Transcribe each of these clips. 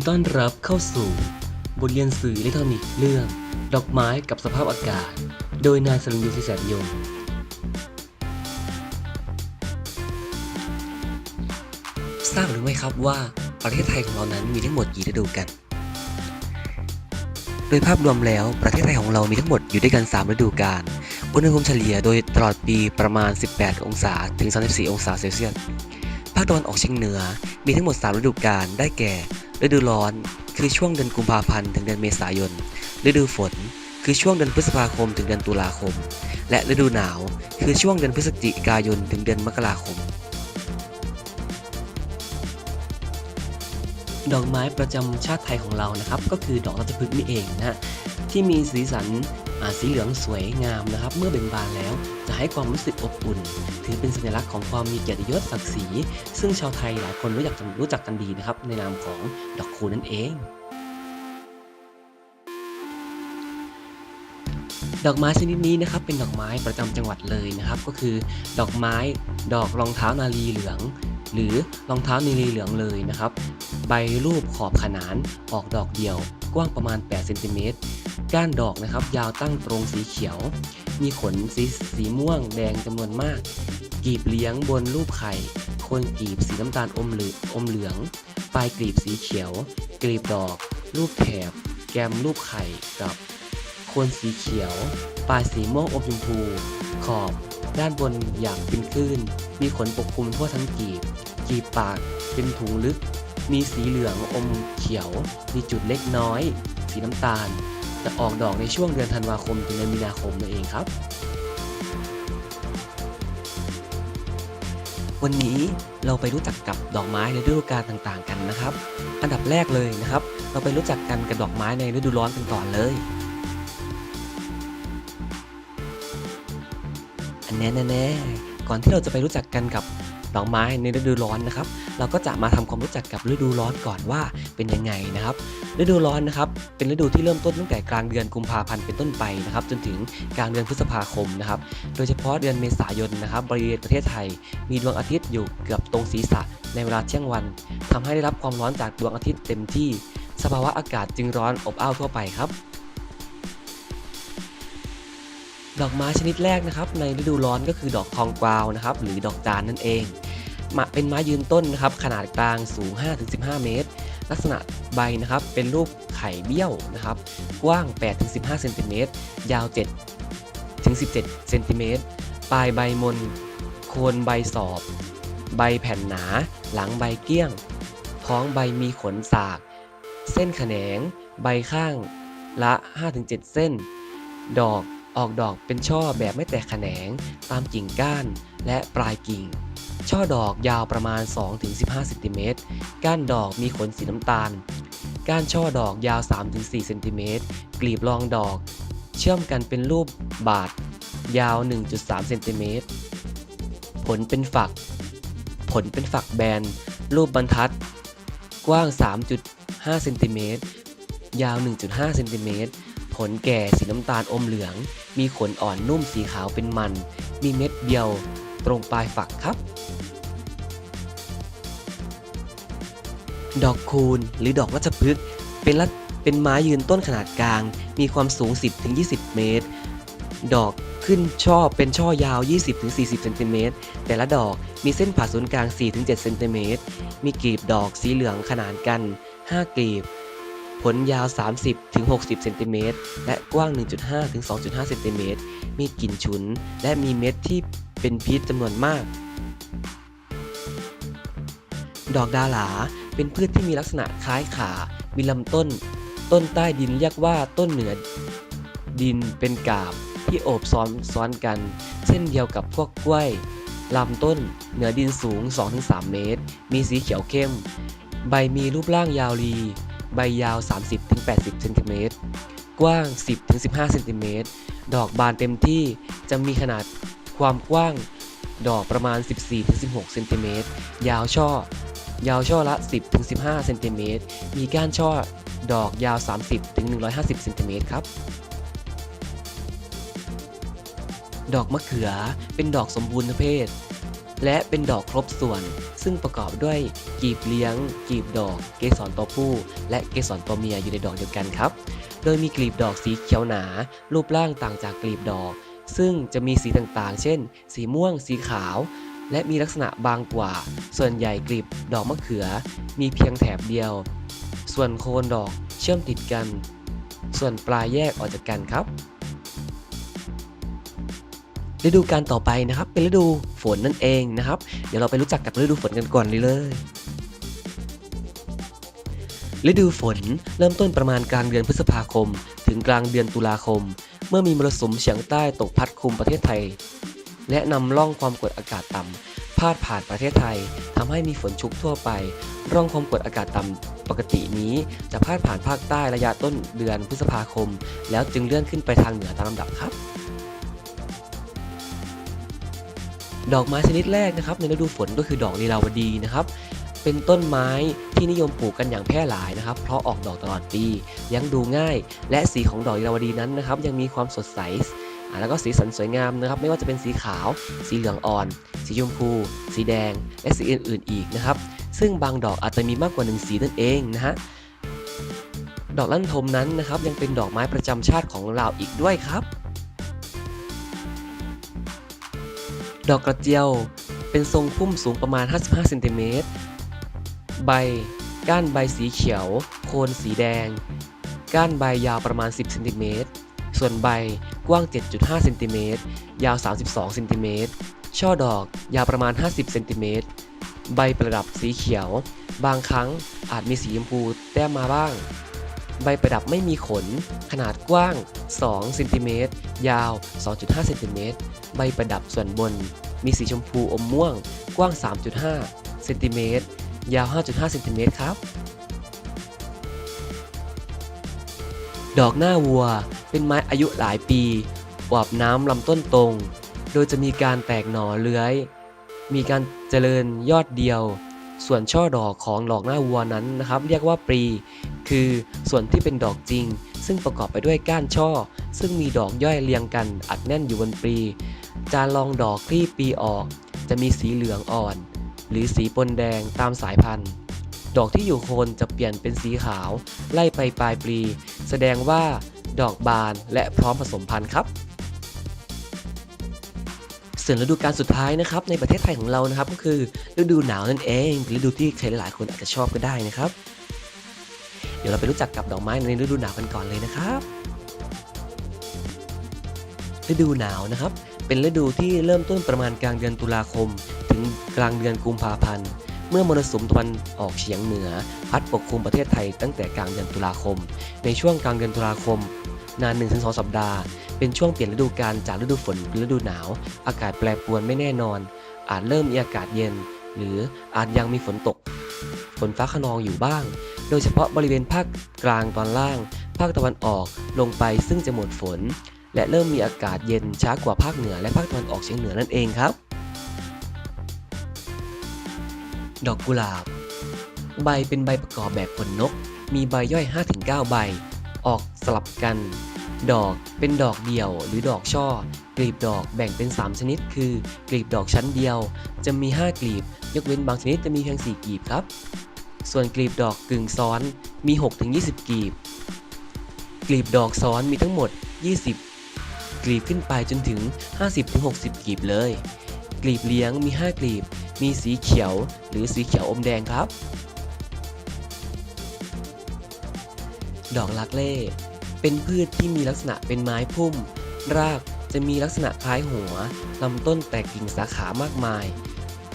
ดีต้อนรับเข้าสู่ บทเรียนสื่ออิเล็กทรอนิกส์เรื่อง ดอกไม้กับสภาพอากาศ โดยนายสรยุทธศิษย์แสนยง ทราบหรือไม่ครับว่าประเทศไทยของเรานั้นมีทั้งหมดกี่ฤดูกัน โดยภาพรวมแล้วประเทศไทยของเรามีทั้งหมดอยู่ด้วยกัน 3 ฤดูกาล อุณหภูมิเฉลี่ยโดยตลอดปีประมาณ 18 องศาถึง 34 องศาเซลเซียส ภาคตะวันออกเฉียงเหนือมีทั้งหมด 3 ฤดูกาลได้แก่ ฤดูร้อนคือช่วงเดือนกุมภาพันธ์ถึงเดือนเมษายน ฤดูฝนคือช่วงเดือนพฤษภาคมถึงเดือนตุลาคม และฤดูหนาวคือช่วงเดือนพฤศจิกายนถึงเดือนมกราคม ดอกไม้ประจำชาติไทยของเรานะครับ ก็คือดอกราชพฤกษ์นี่เองนะฮะที่มีสีสัน สีเหลืองสวยงามนะครับ เมื่อเบ่งบานแล้วจะให้ความรู้สึกอบอุ่น ถือเป็นสัญลักษณ์ของความมีเกียรติยศศักดิ์ศรี ซึ่งชาวไทยหลายคนรู้จักกันรู้จักกันดีนะครับ ในนามของดอกคูนั่นเองดอกไม้ชนิดนี้นะครับเป็นดอกไม้ประจำจังหวัดเลยนะครับ ก็คือ ดอกไม้ ดอกรองเท้านาลีเหลือง หรือรองเท้านาลีเหลืองเลยนะครับ ใบรูปขอบขนานออกดอกเดียว กว้างประมาณ8เซนติเมตรก้านดอกนะครับ ยาวตั้งตรงสีเขียว มีขนสีสีม่วงแดงจำนวนมาก กีบเลี้ยงบนรูปไข่คนกีบสีน้ำตาลอมเหลืองอมเหลือง ปลายกลีบสีเขียว กลีบดอก รูปแถบ แกมรูปไข่กับ คนสีเขียว ปลายสีม่วงอมชมพู ขอบ ด้านบนอย่างเป็นคลื่น มีขนปกคลุมทั่วทั้งกีบ กีบปากเป็นถุงลึก มีสีเหลืองอมเขียว มีจุดเล็กน้อย สีน้ำตาล จะออกดอกในช่วงเดือนธันวาคมถึงเดือนมีนาคมนั่นเองครับ วันนี้เราไปรู้จักกับดอกไม้ในฤดูกาลต่างๆ กันนะครับ อันดับแรกเลยนะครับ เราไปรู้จักกันกับดอกไม้ในฤดูร้อนกันก่อนเลย แน่แน่ๆก่อนที่เราจะไปรู้จักกันกับดอกไม้ในฤดูร้อนนะครับ เราก็จะมาทำความรู้จักกับฤดูร้อนก่อนว่าเป็นยังไงนะครับ ฤดูร้อนนะครับ เป็นฤดูที่เริ่มต้นตั้งแต่กลางเดือนกุมภาพันธ์เป็นต้นไปนะครับ จนถึงกลางเดือนพฤษภาคมนะครับ โดยเฉพาะเดือนเมษายนนะครับ บริเวณประเทศไทย มีดวงอาทิตย์อยู่เกือบตรงศีรษะในเวลาเที่ยงวันทำให้ได้รับความร้อนจากดวงอาทิตย์เต็มที่ สภาวะอากาศจึงร้อนอบอ้าวทั่วไปครับ ดอกไม้ชนิดแรกนะครับ ในฤดูร้อนก็คือดอกทองกวาวนะครับ หรือดอกจานนั่นเองมาเป็นไม้ยืนต้นนะครับ ขนาดกลางสูง 5-15 เมตร ลักษณะใบนะครับ เป็นรูปไข่เบี้ยวนะครับ กว้าง 8-15 เซนติเมตร ยาว 7-17 เซนติเมตร ปลายใบมน โคนใบสอบ ใบแผ่นหนา หลังใบเกี้ยง ท้องใบมีขนสาก เส้นแขนง ใบข้างละ 5-7 เส้น ดอก ออกดอกเป็นช่อแบบไม่แตกแขนง ตามกิ่งก้านและปลายกิ่ง ช่อดอกยาวประมาณ 2-15เซนติเมตรก้านดอกมีขนสีน้ำตาล ก้านช่อดอกยาว 3-4เซนติเมตรกลีบรองดอก เชื่อมกันเป็นรูปบาทยาว 1.3เซนติเมตรผลเป็นฝัก ผลเป็นฝักแบน รูปบรรทัด กว้าง 3.5เซนติเมตรยาว 1.5เซนติเมตร ผลแก่สีน้ำตาลอมเหลือง มีขนอ่อนนุ่มสีขาวเป็นมัน มีเม็ดเดียว ตรงปลายฝักครับ ดอกคูณหรือดอกรัชพฤกษ์เป็นรัเป็นไม้ยืนต้นขนาดกลาง มีความสูง 10-20 เมตร ดอกขึ้นช่อเป็นช่อยาว 20-40 เซนติเมตร แต่ละดอกมีเส้นผ่าศูนย์กลาง 4-7 เซนติเมตร มีกลีบดอกสีเหลืองขนานกัน 5 กลีบ ผลยาว 30-60 เซนติเมตร และกว้าง 1.5-2.5 เซนติเมตร มีกลิ่นฉุน และมีเม็ดที่เป็นพิษจำนวนมาก ดอกดาหลา เป็นพืชที่มีลักษณะคล้ายขา มีลำต้น ต้นใต้ดินเรียกว่าต้นเหนือ ดินเป็นกาบที่โอบซ้อนซ้อนกัน เช่นเดียวกับพวกกล้วยลำต้นเหนือดินสูง 2-3 เมตร มีสีเขียวเข้ม ใบมีรูปร่างยาวรี ใบยาว 30-80 เซนติเมตร กว้าง 10-15 เซนติเมตร ดอกบานเต็มที่จะมีขนาดความกว้าง ดอกประมาณ 14-16 เซนติเมตร ยาวช่อ ยาวช่อละ 10-15 เซนติเมตร มีก้านช่อ ดอกยาว 30-150 เซนติเมตรครับดอกมะเขือเป็นดอกสมบูรณ์เพศ และเป็นดอกครบส่วน ซึ่งประกอบด้วยกีบเลี้ยง กีบดอก เกสรตัวผู้ และเกสรตัวเมียอยู่ในดอกเดียวกันครับ โดยมีกลีบดอกสีเขียวหนา รูปร่างต่างจากกลีบดอก ซึ่งจะมีสีต่างๆ เช่น สีม่วง สีขาว และมีลักษณะบางกว่า ส่วนใหญ่กลีบดอกมะเขือ มีเพียงแถบเดียว ส่วนโคนดอกเชื่อมติดกัน ส่วนปลายแยกออกจากกันครับ ฤดูการต่อไปนะครับ เป็นฤดูฝนนั่นเองนะครับ เดี๋ยวเราไปรู้จักกับฤดูฝนกันก่อนเลยเลย ฤดูฝนเริ่มต้นประมาณกลางเดือนพฤษภาคม ถึงกลางเดือนตุลาคม เมื่อมีมรสุมเฉียงใต้ตกพัดคลุมประเทศไทย และนำร่องความกดอากาศต่ำพาดผ่านประเทศไทยทำให้มีฝนชุกทั่วไป ร่องความกดอากาศต่ำปกตินี้จะพาดผ่านภาคใต้ระยะต้นเดือนพฤษภาคม แล้วจึงเลื่อนขึ้นไปทางเหนือตามลำดับครับ ดอกไม้ชนิดแรกนะครับในฤดูฝนก็คือดอกลีลาวดีนะครับเป็นต้นไม้ที่นิยมปลูกกันอย่างแพร่หลายนะครับ เพราะออกดอกตลอดปียังดูง่าย และสีของดอกลีลาวดีนั้นนะครับ ยังมีความสดใสแล้วก็สีสันสวยงามนะครับ ไม่ว่าจะเป็นสีขาว สีเหลืองอ่อน สีชมพู สีแดง และสีอื่นๆอีกนะครับ ซึ่งบางดอกอาจจะมีมากกว่าหนึ่งสีนั่นเองนะฮะดอกลั่นทมนั้นนะครับ ยังเป็นดอกไม้ประจำชาติของเราอีกด้วยครับ ดอกกระเจียว เป็นทรงพุ่มสูงประมาณ 55เซนติเมตร ใบ ก้านใบสีเขียว โคนสีแดง ก้านใบยาวประมาณ 10เซนติเมตร ส่วนใบกว้าง 7.5เซนติเมตร ยาว 32เซนติเมตร ช่อดอกยาวประมาณ 50เซนติเมตร ใบประดับสีเขียว บางครั้งอาจมีสีชมพูแต้มมาบ้าง ใบประดับไม่มีขน ขนาดกว้าง 2 เซนติเมตร ยาว 2.5 เซนติเมตร ใบประดับส่วนบน มีสีชมพูอมม่วง กว้าง 3.5 เซนติเมตร ยาว 5.5 เซนติเมตรครับ ดอกหน้าวัว เป็นไม้อายุหลายปีอวบน้ำลำต้นตรง โดยจะมีการแตกหน่อเลื้อย มีการเจริญยอดเดียว ส่วนช่อดอกของดอกหน้าวัวนั้นนะครับ เรียกว่าปรี คือส่วนที่เป็นดอกจริง ซึ่งประกอบไปด้วยก้านช่อ ซึ่งมีดอกย่อยเรียงกันอัดแน่นอยู่บนปรี จานรองดอกคลี่ปีออก จะมีสีเหลืองอ่อน หรือสีปนแดงตามสายพันธุ์ ดอกที่อยู่โคนจะเปลี่ยนเป็นสีขาว ไล่ไปปลายปลี แสดงว่าดอกบานและพร้อมผสมพันธุ์ครับส่วนฤดูกาลสุดท้ายนะครับในประเทศไทยของเรานะครับก็คือฤดูหนาวนั่นเองฤดูที่ใครหลายคนอาจจะชอบก็ได้นะครับ เดี๋ยวเราไปรู้จักกับดอกไม้ในฤดูหนาวกันก่อนเลยนะครับ ฤดูหนาวนะครับ เป็นฤดูที่เริ่มต้นประมาณกลางเดือนตุลาคม ถึงกลางเดือนกุมภาพันธ์ เมื่อมรสุมตะวันออกเฉียงเหนือ พัดปกคลุมประเทศไทยตั้งแต่กลางเดือนตุลาคม ในช่วงกลางเดือนตุลาคม นาน 1-2 สัปดาห์ เป็นช่วงเปลี่ยนฤดูกาลจากฤดูฝนเป็นฤดูหนาว อากาศแปรปรวนไม่แน่นอน อาจเริ่มมีอากาศเย็น หรืออาจยังมีฝนตก ฝนฟ้าขนองอยู่บ้าง โดยเฉพาะบริเวณภาคกลางตอนล่าง ภาคตะวันออกลงไปซึ่งจะหมดฝน และเริ่มมีอากาศเย็นช้ากว่าภาคเหนือและภาคตะวันออกเฉียงเหนือนั่นเองครับ ดอกกุหลาบ ใบเป็นใบประกอบแบบขนนก มีใบย่อย 5-9 ใบ ออกสลับกัน ดอกเป็นดอกเดี่ยวหรือดอกช่อกลีบดอกแบ่งเป็น 3 ชนิด คือกลีบดอกชั้นเดียว จะมี 5 กลีบ ยกเว้นบางชนิดจะมีเพียง 4 กลีบครับ ส่วนกลีบดอกกึ่งซ้อนมี 6-20 กลีบ กลีบดอกซ้อนมีทั้งหมด 20 กลีบขึ้นไปจนถึง 50-60 กลีบเลย กลีบเลี้ยงมี 5 กลีบ มีสีเขียวหรือสีเขียวอมแดงครับ ดอกลักเล่ เป็นพืชที่มีลักษณะเป็นไม้พุ่ม รากจะมีลักษณะคล้ายหัว ลำต้นแตกกิ่งสาขามากมาย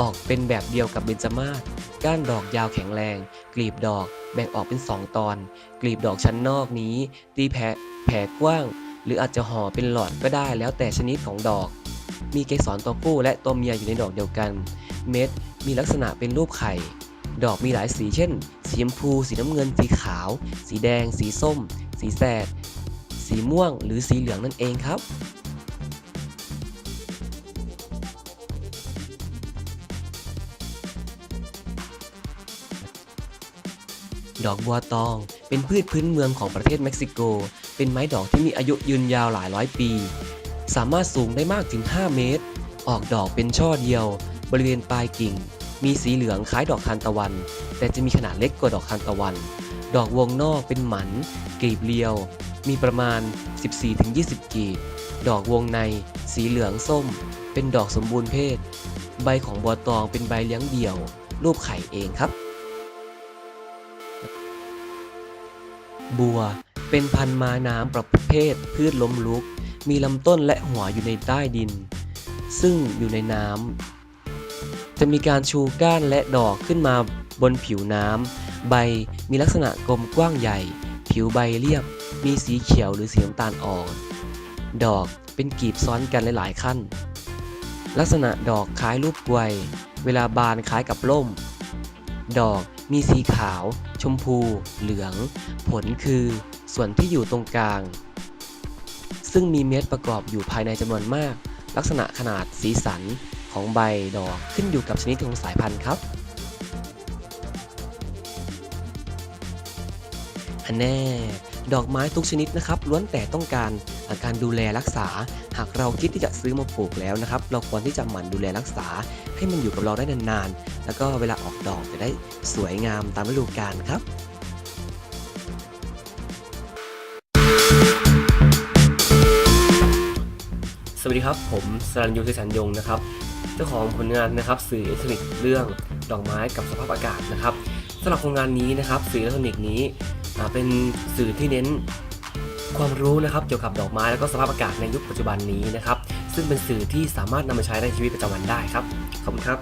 ออกเป็นแบบเดียวกับเบญจมาศก้านดอกยาวแข็งแรง กลีบดอกแบ่งออกเป็น 2 ตอน กลีบดอกชั้นนอกนี้ ตีแผ่แผ่กว้าง หรืออาจจะห่อเป็นหลอดก็ได้แล้วแต่ชนิดของดอก มีเกสรตัวผู้และตัวเมียอยู่ในดอกเดียวกัน เม็ดมีลักษณะเป็นรูปไข่ ดอกมีหลายสีเช่น สีชมพู สีน้ำเงิน สีขาว สีแดง สีส้ม สีแสด สีม่วง หรือสีเหลืองนั่นเองครับดอกบัวตองเป็นพืชพื้นเมืองของประเทศเม็กซิโก เป็นไม้ดอกที่มีอายุยืนยาวหลายร้อยปี สามารถสูงได้มากถึง 5 เมตร ออกดอกเป็นช่อเดียว บริเวณปลายกิ่ง มีสีเหลืองคล้ายดอกทานตะวัน แต่จะมีขนาดเล็กกว่าดอกทานตะวัน ดอกวงนอกเป็นหมันกลีบเรียว มีประมาณ 14-20 กีบ ดอกวงใน สีเหลืองส้ม เป็นดอกสมบูรณ์เพศ ใบของบัวตองเป็นใบเลี้ยงเดี่ยว รูปไข่เองครับ บัว เป็นพันธุ์ม้าน้ำประเภทพืชล้มลุก มีลำต้นและหัวอยู่ในใต้ดิน ซึ่งอยู่ในน้ำ จะมีการชูก้านและดอกขึ้นมาบนผิวน้ำ ใบมีลักษณะกลมกว้างใหญ่ ผิวใบเรียบ มีสีเขียวหรือสีน้ำตาลอ่อน ดอกเป็นกลีบซ้อนกันหลายๆขั้น ลักษณะดอกคล้ายรูปกลวย เวลาบานคล้ายกับร่ม ดอกมีสีขาว ชมพู เหลือง ผลคือ ส่วนที่อยู่ตรงกลาง ซึ่งมีเม็ดประกอบอยู่ภายในจำนวนมาก ลักษณะขนาดสีสันของใบดอกขึ้นอยู่กับชนิดของสายพันธุ์ครับ อันแน่ ดอกไม้ทุกชนิดนะครับ ล้วนแต่ต้องการ การดูแลรักษา หากเราคิดที่จะซื้อมาปลูกแล้วนะครับ เราควรที่จะหมั่นดูแลรักษา ให้มันอยู่กับเราได้นานๆ แล้วก็เวลาออกดอกจะได้สวยงามตามฤดูกาลครับสวัสดีครับ ผมสรัญยูเทสันยงนะครับ เจ้าของผลงานนะครับสื่ออิเล็กทรอนิกส์เรื่องดอกไม้กับสภาพอากาศนะครับสำหรับโครงงานนี้นะครับ สื่ออิเล็กทรอนิกส์นี้เป็นสื่อที่เน้น ความรู้นะครับเกี่ยวกับดอกไม้แล้วก็สภาพอากาศในยุคปัจจุบันนี้นะครับ ซึ่งเป็นสื่อที่สามารถนำมาใช้ในชีวิตประจำวันได้ครับ ขอบคุณครับ